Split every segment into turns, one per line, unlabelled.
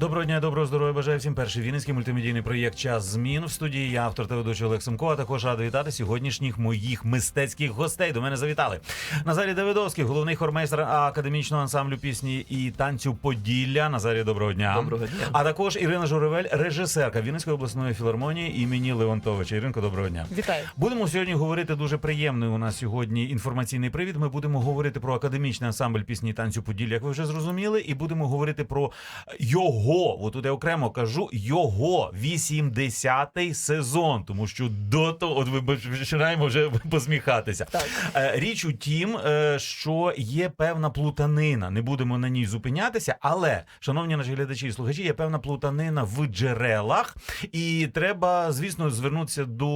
Доброго дня, доброго здоров'я. Бажаю всім перший вінницький мультимедійний проєкт Час змін в студії. Я автор та ведучий Олег Семко, а також радий вітати сьогоднішніх моїх мистецьких гостей. До мене завітали. Назарій Давидовський, головний хормейстер академічного ансамблю пісні і танцю Поділля. Назарій, доброго дня.
Доброго дня.
А також Ірина Журавель, режисерка Вінницької обласної філармонії імені Леонтовича. Іринко, доброго дня.
Вітаю.
Будемо сьогодні говорити дуже приємний у нас сьогодні інформаційний привід. Ми будемо говорити про академічний ансамбль пісні і танцю Поділля, як ви вже зрозуміли, і будемо говорити про його. От тут я окремо кажу його 80-й сезон, тому що до того, от ви починаємо вже посміхатися.
Так.
Е, Річ у тім, е, що є певна плутанина. Не будемо на ній зупинятися, але, шановні наші глядачі і слухачі, є певна плутанина в джерелах, і треба, звісно, звернутися до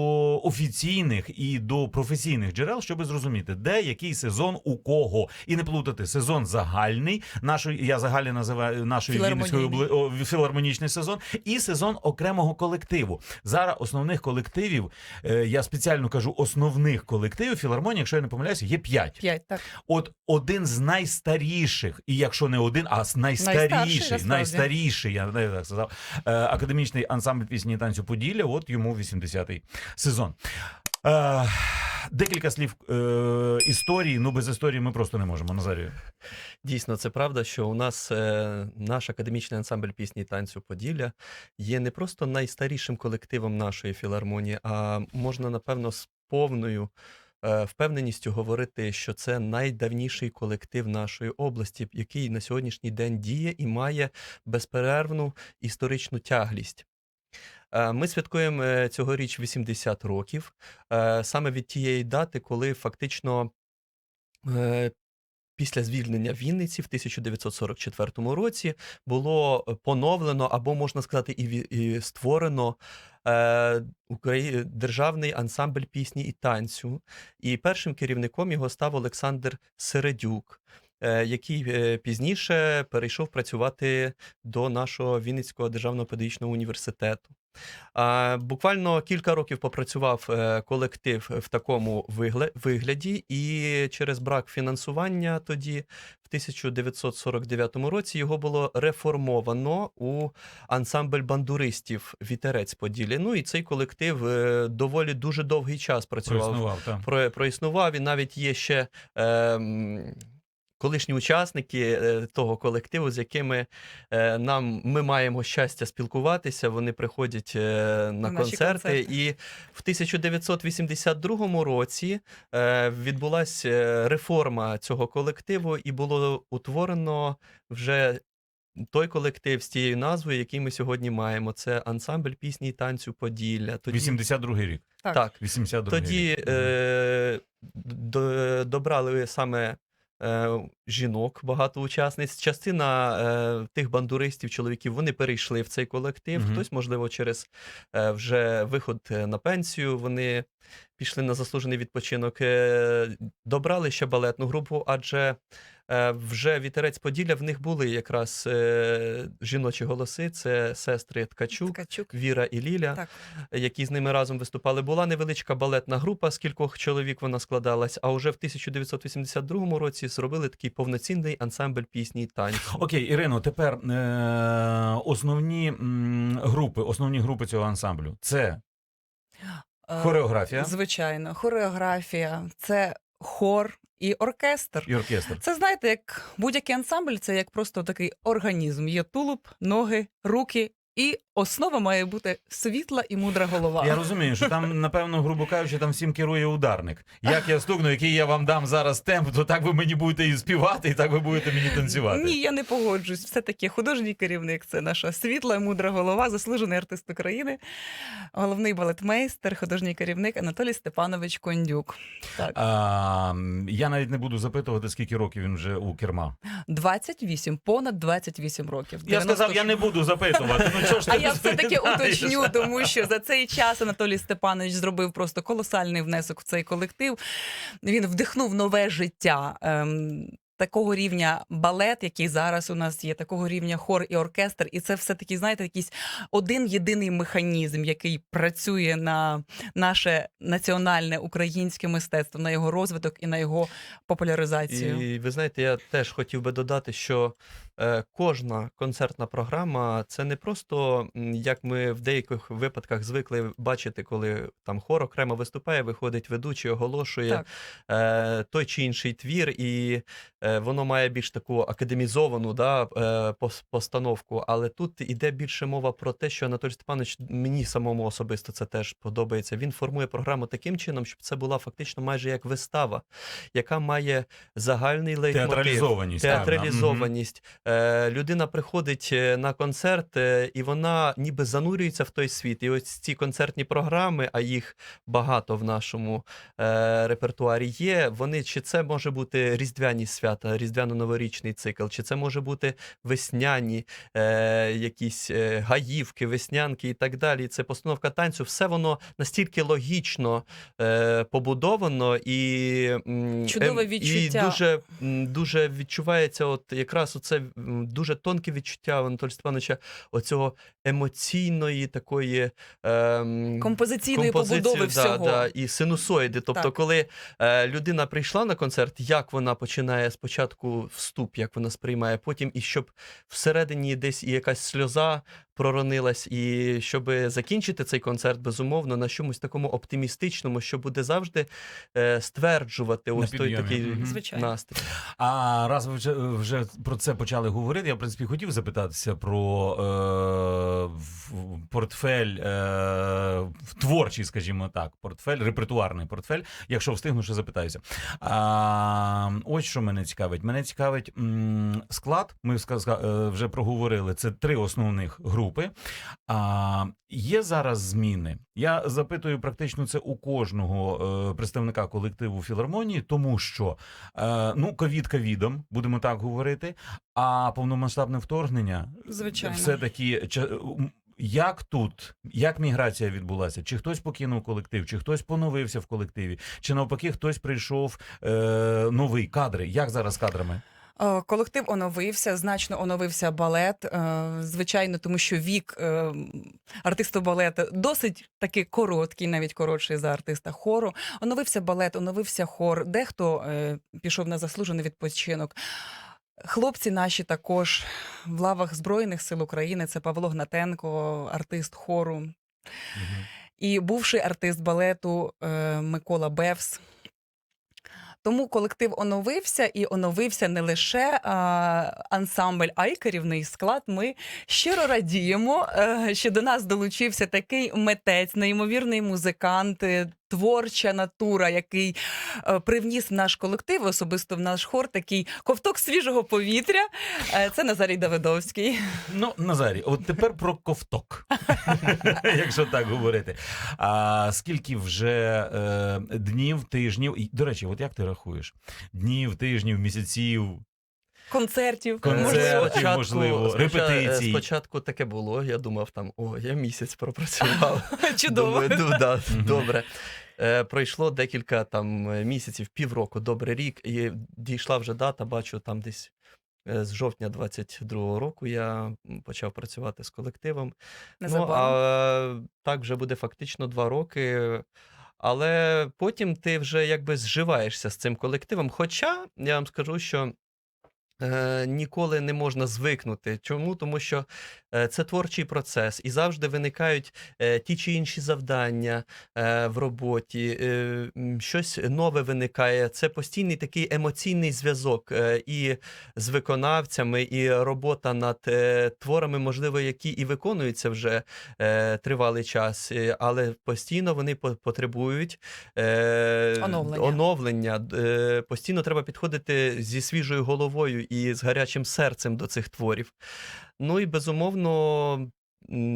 офіційних і до професійних джерел, щоб зрозуміти, де який сезон у кого, і не плутати сезон загальний. Нашої я загальний називаю нашої. Вінницької обли- о, філармонічний сезон, і сезон окремого колективу. Зараз основних колективів, е, я спеціально кажу, основних колективів філармонії, якщо я не помиляюся, є п'ять.
П'ять, так.
От один з найстаріших, і якщо не один, а найстаріший, найстаріший, я не так сказав, е, академічний ансамбль пісні і танцю Поділля, от йому 80-й сезон. Декілька слів е, історії. Ну без історії ми просто не можемо. Назарію.
Дійсно, це правда, що у нас е, наш академічний ансамбль пісні і танцю Поділля є не просто найстарішим колективом нашої філармонії, а можна, напевно, з повною е, впевненістю говорити, що це найдавніший колектив нашої області, який на сьогоднішній день діє і має безперервну історичну тяглість. Е, Ми святкуємо е, цьогоріч 80 років, е, саме від тієї дати, коли фактично після звільнення Вінниці в 1944 році було поновлено, або можна сказати, і, і створено державний ансамбль пісні і танцю. І першим керівником його став Олександр Середюк. Який пізніше перейшов працювати до нашого Вінницького державного педагогічного університету. Буквально кілька років попрацював е, колектив в такому вигляді, і через брак фінансування тоді, в 1949 році, його було реформовано у ансамбль бандуристів Вітерець Поділі. Ну і цей колектив е, доволі дуже довгий час працював
Проіснував,
проіснував. І навіть є ще е, колишні учасники е, того колективу, з якими е, нам ми маємо щастя спілкуватися. Вони приходять е, на
На
концерти.
концерти.
І в 1982 році відбулася реформа цього колективу, і було утворено вже. Той колектив з тією назвою, який ми сьогодні маємо, це ансамбль пісні і танцю Поділля. Тоді
82-й рік.
Так.
так,
82-й
тоді
рік.
е, до, добрали саме е, жінок, багато учасниць. Частина е, тих бандуристів, чоловіків, вони перейшли в цей колектив.
Мгм.
Хтось, можливо, через е, вже виход е, на пенсію. Вони пішли на заслужений відпочинок. Е, добрали ще балетну групу, адже вже вітерець Поділля в них були якраз е, жіночі голоси. Це сестри Ткачук.
Ткачук.
Віра і Ліля
Так.
які з ними разом виступали. Була невеличка балетна група, з кількох чоловік вона складалась. А вже в 1982 році зробили такий повноцінний ансамбль пісні і танцю.
Окей, Ірино, тепер е- основні м, групи, основні групи цього ансамблю це
Е,
хореографія
Звичайно, хореографія, це хор і оркестр.
і оркестр.
Це знаєте, як будь-який ансамбль, це як просто такий організм. Є тулуб, ноги, руки, і основа має бути світла і мудра голова.
Я розумію, що там, напевно, грубо кажучи, там всім керує ударник. Як я стукну, який я вам дам зараз темп, то так ви мені будете і співати, і так ви будете мені танцювати.
Ні, я не погоджуюсь. Все таки художній керівник це наша світла і мудра голова, заслужений артист України, головний балетмейстер, художній керівник Анатолій Степанович Кондюк. Так,
А, я навіть не буду запитувати, скільки років він вже у керма.
28, понад 28 років.
Я сказав, я не буду запитувати.
А я все таки уточню, тому що за цей час Анатолій Степанович зробив просто колосальний внесок в цей колектив. Він вдихнув нове життя. ем, такого рівня балет, який зараз у нас є, такого рівня хор і оркестр, і це все таки, знаєте, якийсь один єдиний механізм, який працює на наше національне українське мистецтво, на його розвиток і на його популяризацію.
І ви знаєте, я теж хотів би додати, що кожна концертна програма це не просто як ми в деяких випадках звикли бачити, коли там хор окремо виступає, виходить ведучий, оголошує
Так.
е, той чи інший твір, і е, воно має більш таку академізовану да, е, постановку. Але тут іде більше мова про те, що Анатолій Степанович мені самому особисто це теж подобається. Він формує програму таким чином, щоб це була фактично майже як вистава, яка має загальний лейтмотив.
Театралізованість. певна.
Е, людина приходить е, на концерт, е, і вона ніби занурюється в той світ. І ось ці концертні програми, а їх багато в нашому репертуарі є. Вони чи це може бути різдвяні свята, різдвяно-новорічний цикл, чи це може бути весняні якісь гаївки, веснянки і так далі. Це постановка танцю. Все воно настільки логічно побудовано і,
Чудове
ем,
відчуття.
і дуже, дуже відчувається, от якраз оце дуже тонке відчуття в Анатолія Степановича оцього емоційної такої ем,
Композиційної побудови
да,
всього.
Да, і синусоїди. Тобто,
Так.
коли е, людина прийшла на концерт, як вона починає спочатку вступ, як вона сприймає, потім і щоб всередині десь і якась сльоза проронилась, і щоб закінчити цей концерт, безумовно, на чомусь такому оптимістичному, що буде завжди е, стверджувати
На
ось той
підйомі.
такий
Мгм.
Звичайно.
настрій.
А раз ви вже, вже про це почали говорити, я в принципі хотів запитатися про е, портфель е, творчий, скажімо так, портфель, репертуарний портфель. Якщо встигну, ще запитаюся. А, ось що мене цікавить. Мене цікавить м, склад. Ми е, вже проговорили. Це три основних групи. А, є зараз зміни. Я запитую практично це у кожного е, представника колективу філармонії, тому що Е, ну, ковід ковідом, будемо так говорити. А повномасштабне вторгнення
Звичайно.
все-таки ча- м, як тут, як міграція відбулася? Чи хтось покинув колектив, чи хтось поновився в колективі, чи навпаки хтось прийшов е, новий кадри? Як зараз з кадрами?
Е, Колектив оновився, значно оновився балет. е, Звичайно, тому що вік е, артисту балету досить таки короткий, навіть коротший за артиста хору. Оновився балет, оновився хор. Дехто пішов на заслужений відпочинок. Хлопці наші також в лавах Збройних сил України. Це Павло Гнатенко, артист хору, і бувший артист балету е, Микола Бевс. Тому колектив оновився і оновився не лише а, ансамбль, а й керівний склад. Ми щиро радіємо, е, що до нас долучився такий митець, неймовірний музикант, е, творча натура, який е, привніс в наш колектив, особисто в наш хор, такий ковток свіжого повітря. Е, Це Назарій Давидовський.
Ну, Назарі, от тепер про ковток, якщо так говорити. А скільки вже е, днів, тижнів, і, до речі, от як ти рахуєш? Днів, тижнів, місяців,
Концертів,
Концерт.
можливо.
можливо,
споча-
репетицій.
Спочатку таке було. Я думав, там о, я місяць пропрацював.
Чудово.
Думаю, да, добре. Е, пройшло декілька там е, місяців, півроку, добре рік, і дійшла вже дата, бачу, там десь е, з жовтня 22-го року я почав працювати з колективом. Ну, а так вже буде фактично два роки. Але потім ти вже якби зживаєшся з цим колективом. Хоча я вам скажу, що е, ніколи не можна звикнути. Чому? Тому що е, це творчий процес, і завжди виникають е, ті чи інші завдання е, в роботі, е, щось нове виникає. Це постійний такий емоційний зв'язок е, і з виконавцями, і робота над е, творами, можливо, які і виконуються вже е, тривалий час, е, але постійно вони по- потребують е,
Оновлення.
оновлення. Е, постійно треба підходити зі свіжою головою і з гарячим серцем до цих творів. Ну і безумовно,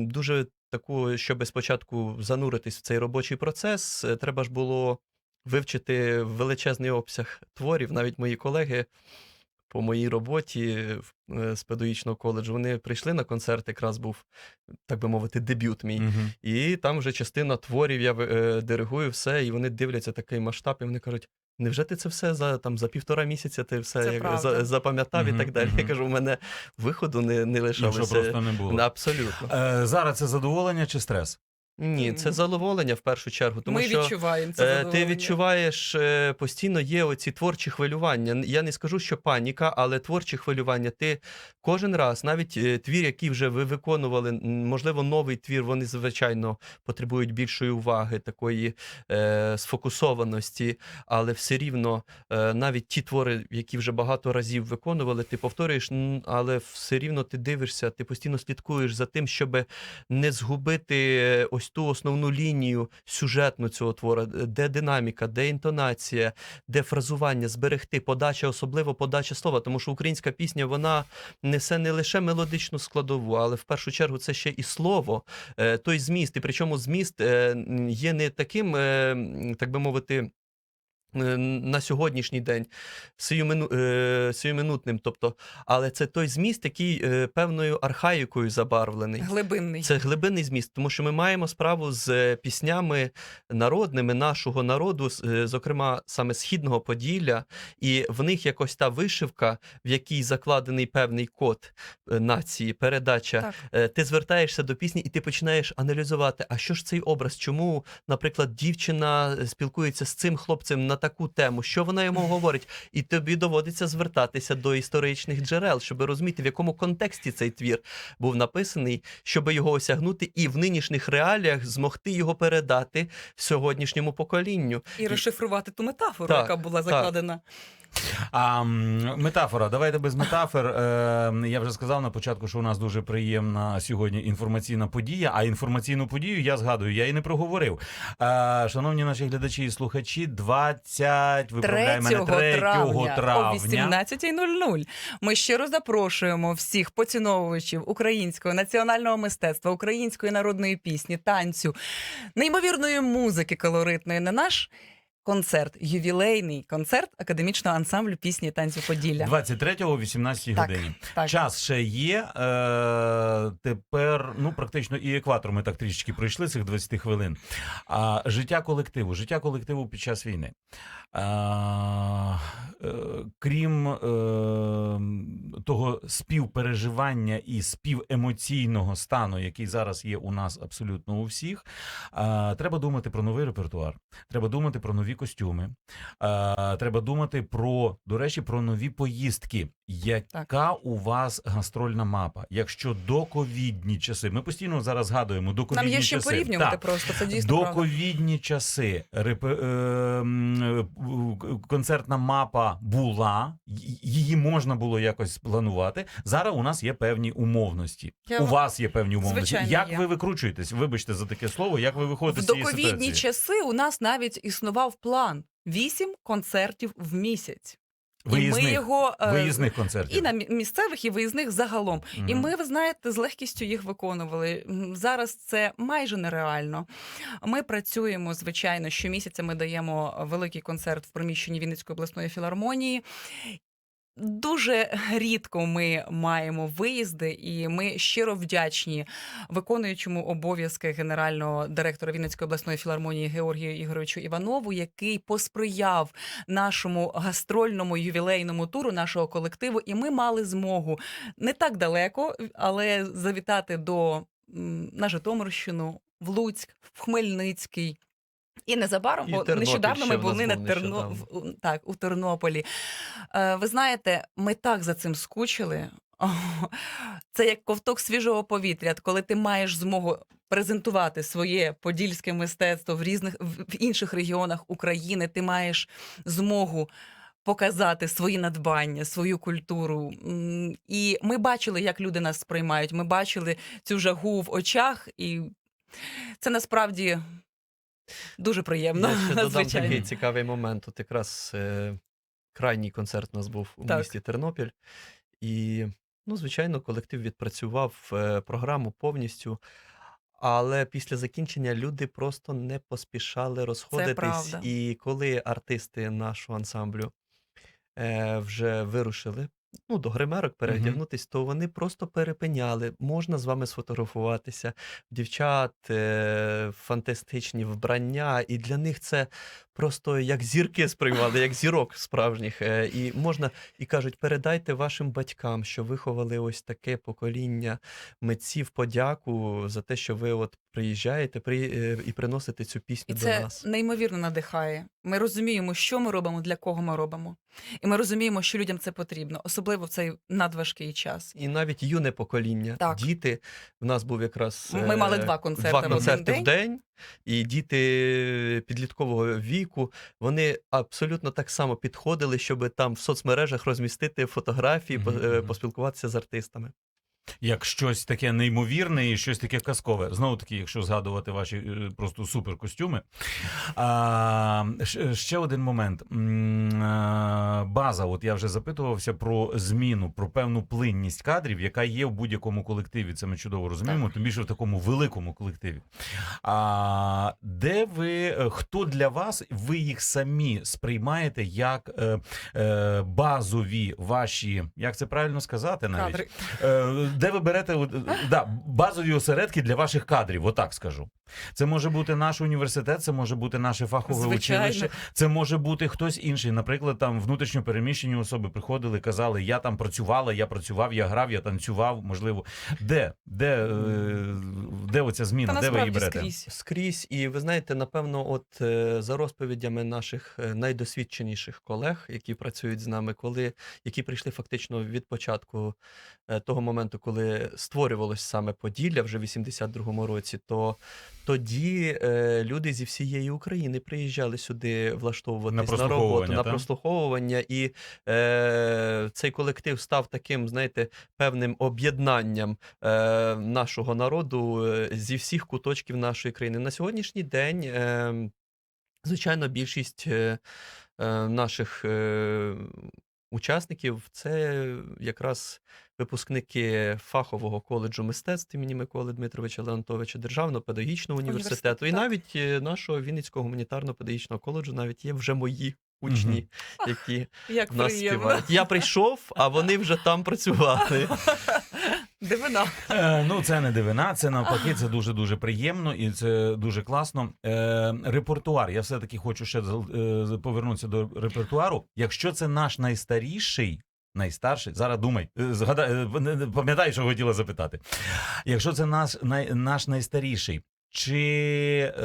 дуже таку, щоб спочатку зануритись в цей робочий процес, е, треба ж було вивчити величезний обсяг творів. Навіть мої колеги по моїй роботі е, з педагогічного коледжу вони прийшли на концерт, якраз був, так би мовити, дебют мій.
Мгм.
І там вже частина творів я е, диригую все, і вони дивляться такий масштаб, і вони кажуть: Невже ти це все за там за півтора місяця ти все як, за, запам'ятав
угу,
і так далі?
Угу.
Я кажу, у мене виходу не, не лишалося.
просто не було.
Абсолютно.
Е, зараз це задоволення чи стрес?
Ні, це задоволення в першу чергу. Тому
Ми
що
відчуваємо це
Е, Ти відчуваєш е, постійно є оці творчі хвилювання. Я не скажу, що паніка, але творчі хвилювання. Ти кожен раз, навіть е, твір, який вже ви виконували, можливо, новий твір, вони звичайно потребують більшої уваги, такої е, сфокусованості, але все рівно е, навіть ті твори, які вже багато разів виконували, ти повторюєш, але все рівно ти дивишся, ти постійно слідкуєш за тим, щоб не згубити е, ось ту основну лінію сюжетну цього твора, де динаміка, де інтонація, де фразування, зберегти, подача, особливо подача слова. Тому що українська пісня вона несе не лише мелодичну складову, але в першу чергу це ще і слово, е, той зміст. І причому зміст е, є не таким, е, так би мовити. Е, На сьогоднішній день е, сиюминутним, тобто, але це той зміст, який е, певною архаїкою забарвлений.
Глибинний.
Це глибинний зміст, тому що ми маємо справу з піснями народними нашого народу, зокрема саме східного Поділля, і в них якось та вишивка, в якій закладений певний код нації, передача.
Так.
Ти звертаєшся до пісні, і ти починаєш аналізувати, а що ж цей образ? Чому, наприклад, дівчина спілкується з цим хлопцем на таку тему, що вона йому говорить? І тобі доводиться звертатися до історичних джерел, щоб розуміти, в якому контексті цей твір був написаний, щоб його осягнути і в нинішніх реаліях змогти його передати сьогоднішньому поколінню.
І розшифрувати ту метафору,
Так,
яка була
так.
А метафора, давайте без метафор. Е, я вже сказав на початку, що у нас дуже приємна сьогодні інформаційна подія. А інформаційну подію я згадую, я і не проговорив. Е, шановні наші глядачі і слухачі, 20, виправляй
3
мене 3
травня,
травня.
о 18.00 ми щиро запрошуємо всіх поціновувачів українського національного мистецтва, української народної пісні, танцю, неймовірної музики колоритної на наш концерт, ювілейний концерт академічного ансамблю пісні і танцю Поділля.
23-го о 18
Так,
годині.
так.
Час ще є. Е, тепер, ну практично і екватор ми так трішечки пройшли цих 20 хвилин. А життя колективу, життя колективу під час війни. Е, крім е, того співпереживання і співемоційного стану, який зараз є у нас абсолютно у всіх, а, треба думати про новий репертуар, треба думати про нові костюми, а, треба думати про, до речі, про нові поїздки. Яка у вас гастрольна мапа? Якщо доковідні часи, ми постійно зараз згадуємо доковідні
Нам є що
часи.
порівнювати
Так.
просто. Це дійсно.
Доковідні часи репе, е, е, концертна мапа була, її можна було якось планувати. Зараз у нас є певні умовності.
Я
у вас є певні умовності.
Звичайно,
як
є.
ви викручуєтесь? Вибачте за таке слово. Як ви виходите з цієї
доковідні часи у нас навіть існував план: вісім концертів в місяць. І ми його е,
виїзних концертів.
і на місцевих, і виїзних загалом. І ми, ви знаєте, з легкістю їх виконували. Зараз це майже нереально. Ми працюємо, звичайно, щомісяця ми даємо великий концерт в приміщенні Вінницької обласної філармонії. Дуже рідко ми маємо виїзди, і ми щиро вдячні виконуючому обов'язки генерального директора Вінницької обласної філармонії Георгію Ігоровичу Іванову, який посприяв нашому гастрольному ювілейному туру нашого колективу. І ми мали змогу не так далеко, але завітати до на Житомирщину, в Луцьк, в Хмельницький. І незабаром,
І
бо
Тернопіль
нещодавно ми були на Терно... так, у Тернополі. Е, ви знаєте, ми так за цим скучили. Це як ковток свіжого повітря, коли ти маєш змогу презентувати своє подільське мистецтво в різних в інших регіонах України. Ти маєш змогу показати свої надбання, свою культуру. І ми бачили, як люди нас сприймають. Ми бачили цю жагу в очах, і це насправді дуже приємно.
Я ще додам
звичайно.
такий цікавий момент. От якраз е, крайній концерт у нас був у
Так.
місті Тернопіль. І, ну, звичайно, колектив відпрацював е, програму повністю. Але після закінчення люди просто не поспішали розходитись. І коли артисти нашого ансамблю е, вже вирушили ну, до гримерок переодягнутись, то вони просто перепиняли. Можна з вами сфотографуватися. Дівчат, е, фантастичні вбрання, і для них це просто як зірки сприймали, як зірок справжніх. Е, і можна, і кажуть, передайте вашим батькам, що виховали ось таке покоління митців подяку за те, що ви от приїжджаєте при, е, і приносите цю пісню
І
до
це
нас.
неймовірно надихає. Ми розуміємо, що ми робимо, для кого ми робимо. І ми розуміємо, що людям це потрібно, особливо в цей надважкий час.
І навіть юне покоління,
Так.
діти. В нас був якраз
Ми
е,
мали два концерти
два
в
концерти
день.
в день, і діти підліткового віку вони абсолютно так само підходили, щоб там в соцмережах розмістити фотографії, по-
Мгм,
е, поспілкуватися з артистами.
Як щось таке неймовірне і щось таке казкове. Знову таки, якщо згадувати ваші е, просто суперкостюми. А, ще один момент. База, от я вже запитувався про зміну, про певну плинність кадрів, яка є в будь-якому колективі. Це ми чудово розуміємо, тим більше в такому великому колективі. А де ви, е, хто для вас, ви їх самі сприймаєте як е, е, базові ваші, як це правильно сказати навіть?
Кадри.
Е, Де ви берете да, базові осередки для ваших кадрів? Отак скажу. Це може бути наш університет, це може бути наше фахове
Звичайно.
училище, це може бути хтось інший. Наприклад, там внутрішньо переміщені особи приходили, казали: я там працювала, я працював, я грав, я танцював. Можливо, де? Де, е, де оця
Та
зміна? Де ви її берете?
скрізь.
Скрізь, і ви знаєте, напевно, от е, за розповідями наших е, найдосвідченіших колег, які працюють з нами, коли які прийшли фактично від початку того моменту, коли створювалось саме Поділля вже в 82-му році, то тоді е, люди зі всієї України приїжджали сюди влаштовуватись
На
на, роботу,
прослуховування,
на прослуховування, і е, цей колектив став таким, знаєте, певним об'єднанням е, нашого народу е, зі всіх куточків нашої країни. На сьогоднішній день, е, звичайно, більшість е, е, наших е, учасників це якраз випускники фахового коледжу мистецтв імені Миколи Дмитровича Леонтовича, Державного педагогічного університету, і
Університет, так.
навіть е, нашого Вінницького гуманітарно-педагогічного коледжу навіть є вже мої учні, які
Як
нас
приємно.
співають. Я прийшов, а вони вже там працювали.
Дивина.
Е, ну, це не дивина, це навпаки, це дуже дуже приємно і це дуже класно. Е, репертуар. Я все-таки хочу ще е, повернутися до репертуару. Якщо це наш найстаріший. Найстарший, зараз думай, е, згадай, е, пам'ятай, що хотіла запитати. Якщо це наш, най, наш найстаріший, чи е,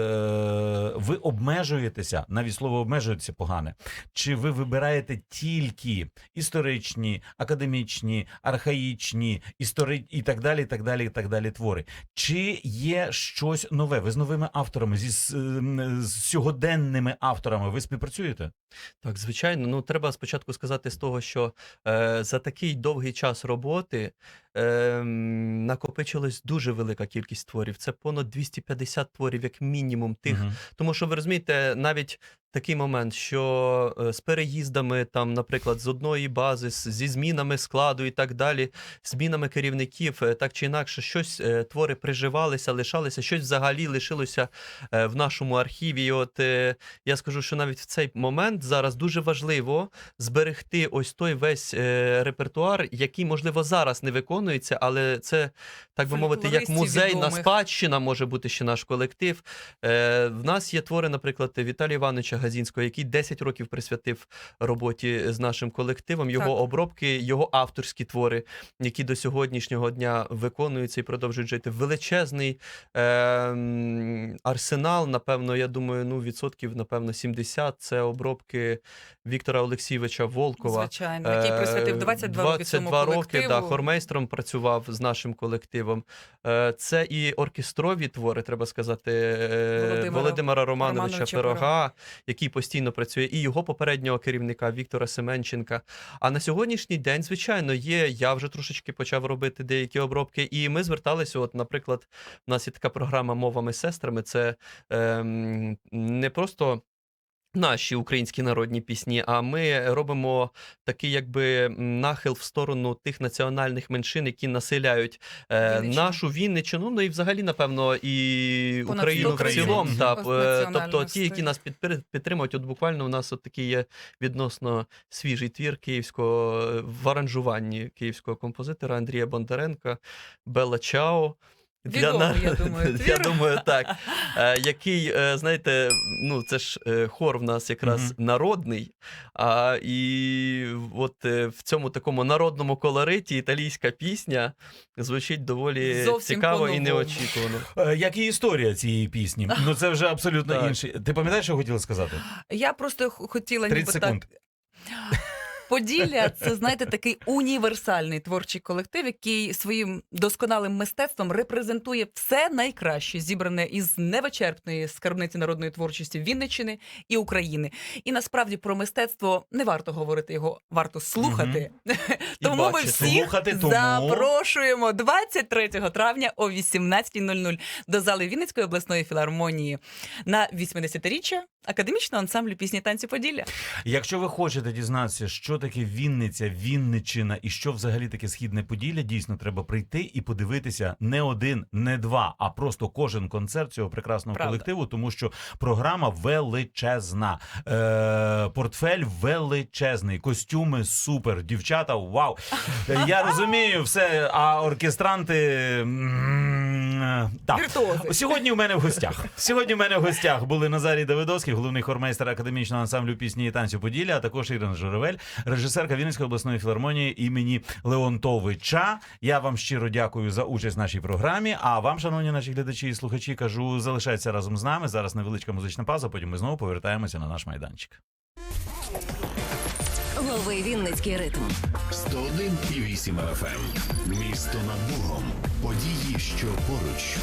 ви обмежуєтеся, навіть слово обмежуєтеся погане, чи ви вибираєте тільки історичні, академічні, архаїчні, істори... і так далі, і так далі, і так далі твори? Чи є щось нове? Ви з новими авторами, зі з сьогоденними авторами ви співпрацюєте?
Так, звичайно. Ну, треба спочатку сказати з того, що е, за такий довгий час роботи е, накопичилась дуже велика кількість творів. Це понад 250 творів, як мінімум, тих.
угу.
Тому що ви розумієте, навіть такий момент, що е, з переїздами, там, наприклад, з одної бази, зі змінами складу і так далі, змінами керівників, е, так чи інакше, щось е, твори приживалися, лишалися, щось взагалі лишилося в нашому архіві. І от я скажу, що навіть в цей момент зараз дуже важливо зберегти ось той весь репертуар, який, можливо, зараз не виконується, але це, так би мовити, як
Фольклористів
музейна спадщина може бути ще наш колектив. В нас є твори, наприклад, Віталія Івановича Газінського, який 10 років присвятив роботі з нашим колективом, його
Так.
обробки, його авторські твори, які до сьогоднішнього дня виконуються і продовжують жити. Величезний е, арсенал, напевно, я думаю, ну, відсотків, напевно, 70 – це обробки Віктора Олексійовича Волкова.
Звичайно, який присвятив 22 роки цьому
22 роки,
колективу.
да, хормейстром працював з нашим колективом. Е, Це і оркестрові твори, треба сказати, е,
Володимира
Володимира Романовича
Романовича
Пирога, який постійно працює, і його попереднього керівника Віктора Семенченка. А на сьогоднішній день, звичайно, є. Я вже трошечки почав робити деякі обробки, і ми зверталися. От, наприклад, у нас є така програма мовами сестрами. Це ем, не просто. Наші українські народні пісні, а ми робимо такий якби нахил в сторону тих національних меншин, які населяють е,
Вінниччину.
нашу Вінниччину, ну і взагалі, напевно, і
Понад
Україну в цілому. Та, е, тобто ті, які нас підтримують, от буквально у нас от такий є відносно свіжий твір київського е, в аранжуванні київського композитора Андрія Бондаренка Белла Чао.
Відомий, я думаю,
я думаю, так. Е, який, е, знаєте, ну це ж е, хор в нас якраз
Мгм.
народний. А, і от в цьому такому народному колориті італійська пісня звучить доволі
Зовсім
цікаво і неочікувано.
Як і історія цієї пісні. Ну це вже абсолютно інше. Ти пам'ятаєш, що хотіла сказати?
Я просто хотіла
30
ніби
секунд.
так. Поділля це знаєте такий універсальний творчий колектив, який своїм досконалим мистецтвом репрезентує все найкраще, зібране із невичерпної скарбниці народної творчості Вінниччини і України. І насправді про мистецтво не варто говорити його, варто слухати.
І
Тому ми всіх
Слухати, тому-
запрошуємо 23 травня о 18.00 до зали Вінницької обласної філармонії на 80-річчя академічного ансамблю пісні танці Поділля.
Якщо ви хочете дізнатися, що таке Вінниця, Вінниччина і що взагалі таке східне Поділля, дійсно треба прийти і подивитися не один, не два, а просто кожен концерт цього прекрасного
Правда.
колективу, тому що програма величезна, е, портфель величезний, костюми супер, дівчата, вау. Я розумію все, а оркестранти. Так.
Віртуози.
Сьогодні у мене в гостях. Сьогодні у мене в гостях були Назарій Давидовський, головний хормейстер академічного ансамблю пісні і танцю Поділля, а також Ірина Журавель, режисерка Вінницької обласної філармонії імені Леонтовича. Я вам щиро дякую за участь в нашій програмі. А вам, шановні наші глядачі і слухачі, кажу, залишайтеся разом з нами. Зараз невеличка музична пауза. Потім ми знову повертаємося на наш майданчик.
Лови Вінницький ритм.
101,8 FM. Місто над Богом. Події, що поруч.